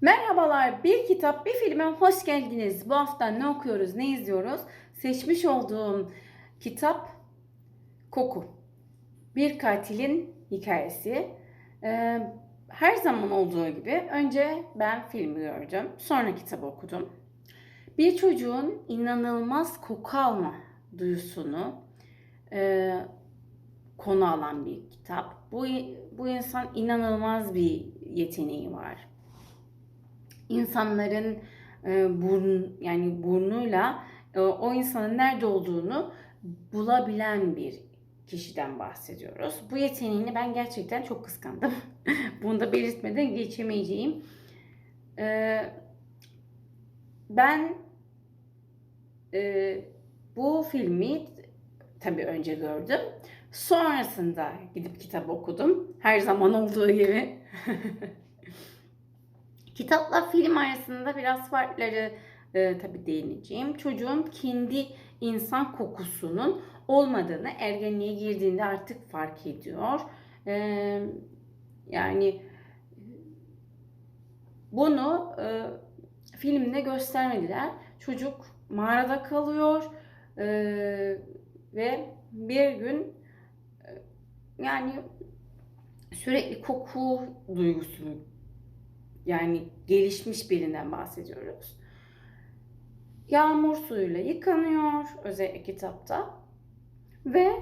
Merhabalar, bir kitap, bir filme hoş geldiniz. Bu hafta ne okuyoruz, ne izliyoruz? Seçmiş olduğum kitap Koku. Bir katilin hikayesi. Ee, her zaman olduğu gibi önce ben filmi gördüm, sonra kitabı okudum. Bir çocuğun inanılmaz koku alma duyusunu e, konu alan bir kitap. Bu, bu insan inanılmaz bir yeteneği var insanların e, burun yani burnuyla e, o insanın nerede olduğunu bulabilen bir kişiden bahsediyoruz. Bu yeteneğini ben gerçekten çok kıskandım. Bunu da belirtmeden geçemeyeceğim. E, ben e, bu filmi tabii önce gördüm. Sonrasında gidip kitap okudum. Her zaman olduğu gibi. Kitapla film arasında biraz farkları e, tabii değineceğim. Çocuğun kendi insan kokusunun olmadığını ergenliğe girdiğinde artık fark ediyor. E, yani bunu e, filmde göstermediler. Çocuk mağarada kalıyor e, ve bir gün e, yani sürekli koku duygusu yani gelişmiş birinden bahsediyoruz. Yağmur suyuyla yıkanıyor özellikle kitapta ve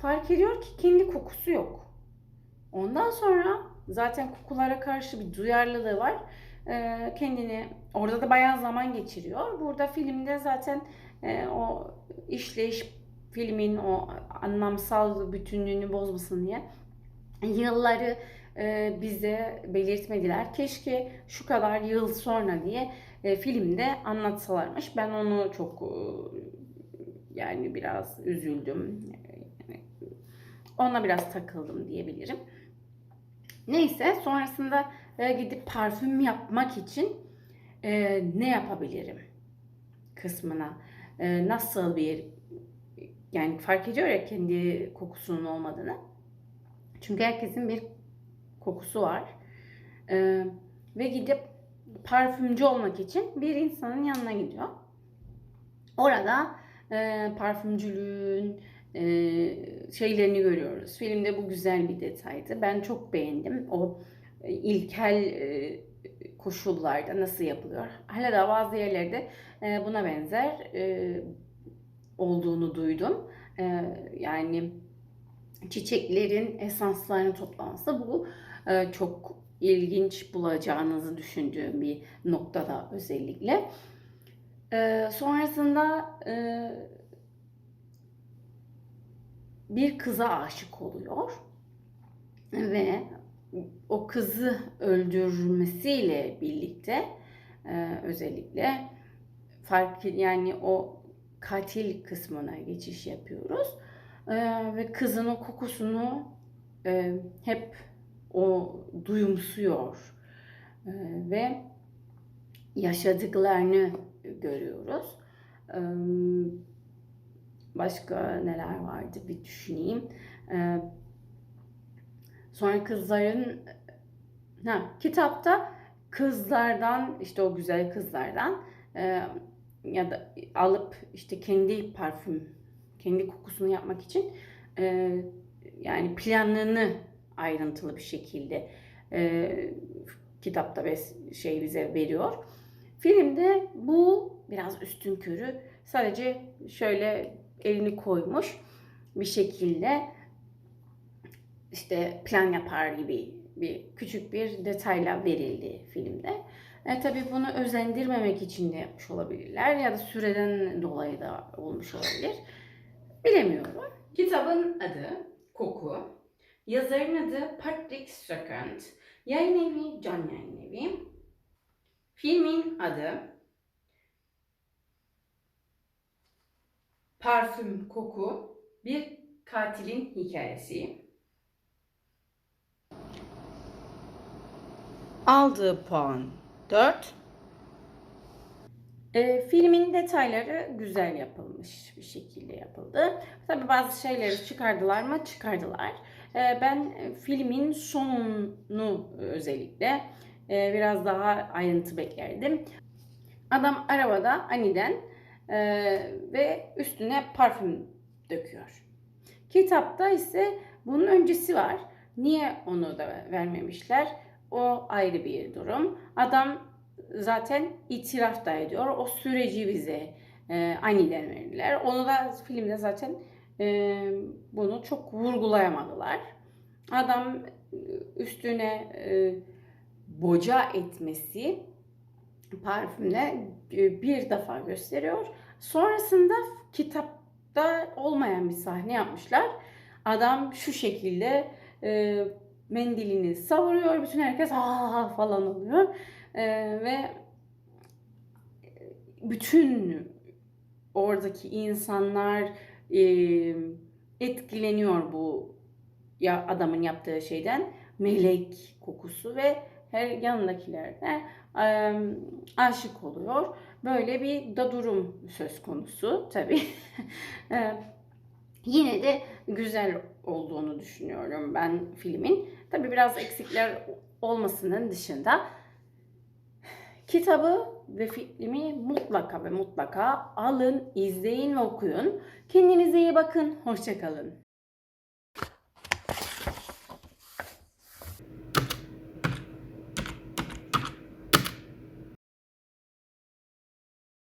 fark ediyor ki kendi kokusu yok. Ondan sonra zaten kokulara karşı bir duyarlılığı var. Ee, kendini orada da bayağı zaman geçiriyor. Burada filmde zaten e, o işleyiş filmin o anlamsal bütünlüğünü bozmasın diye yılları bize belirtmediler. Keşke şu kadar yıl sonra diye e, filmde anlatsalarmış. Ben onu çok e, yani biraz üzüldüm. Ona biraz takıldım diyebilirim. Neyse sonrasında e, gidip parfüm yapmak için e, ne yapabilirim kısmına e, nasıl bir yani fark ediyor ya kendi kokusunun olmadığını. Çünkü herkesin bir kokusu var. Ee, ve gidip parfümcü olmak için bir insanın yanına gidiyor. Orada e, parfümcülüğün e, şeylerini görüyoruz. Filmde bu güzel bir detaydı. Ben çok beğendim. O e, ilkel e, koşullarda nasıl yapılıyor. Hala da bazı yerlerde e, buna benzer e, olduğunu duydum. E, yani çiçeklerin esanslarını toplaması bu çok ilginç bulacağınızı düşündüğüm bir noktada özellikle. E, sonrasında e, bir kıza aşık oluyor ve o kızı öldürmesiyle birlikte özellikle fark yani o katil kısmına geçiş yapıyoruz ve kızın o kokusunu hep o duyumsuyor ee, ve yaşadıklarını görüyoruz. Ee, başka neler vardı bir düşüneyim. Ee, sonra kızların ha, kitapta kızlardan işte o güzel kızlardan e, ya da alıp işte kendi parfüm kendi kokusunu yapmak için e, yani planını ayrıntılı bir şekilde e, kitapta ve şey bize veriyor. Filmde bu biraz üstün körü sadece şöyle elini koymuş bir şekilde işte plan yapar gibi bir küçük bir detayla verildi filmde. E, tabii bunu özendirmemek için de yapmış olabilirler ya da süreden dolayı da olmuş olabilir. Bilemiyorum. Kitabın adı Koku. Yazarın adı Patrick Strachan. Yayın evi Can Yayın Evi. Filmin adı Parfüm Koku Bir Katilin Hikayesi. Aldığı puan 4. E, filmin detayları güzel yapılmış bir şekilde yapıldı. Tabi bazı şeyleri çıkardılar mı? Çıkardılar. E, ben filmin sonunu özellikle e, biraz daha ayrıntı beklerdim. Adam arabada aniden e, ve üstüne parfüm döküyor. Kitapta ise bunun öncesi var. Niye onu da vermemişler? O ayrı bir durum. Adam zaten itiraf da ediyor. O süreci bize e, aniden verirler. Onu da filmde zaten e, bunu çok vurgulayamadılar. Adam üstüne e, boca etmesi parfümle bir defa gösteriyor. Sonrasında kitapta olmayan bir sahne yapmışlar. Adam şu şekilde e, mendilini savuruyor. Bütün herkes ha falan oluyor. E, ve bütün oradaki insanlar e, etkileniyor bu ya adamın yaptığı şeyden melek kokusu ve her yanındakiler de e, aşık oluyor. Böyle bir da durum söz konusu tabii. E, yine de güzel olduğunu düşünüyorum ben filmin. Tabii biraz eksikler olmasının dışında kitabı ve filmi mutlaka ve mutlaka alın, izleyin ve okuyun. Kendinize iyi bakın. Hoşçakalın.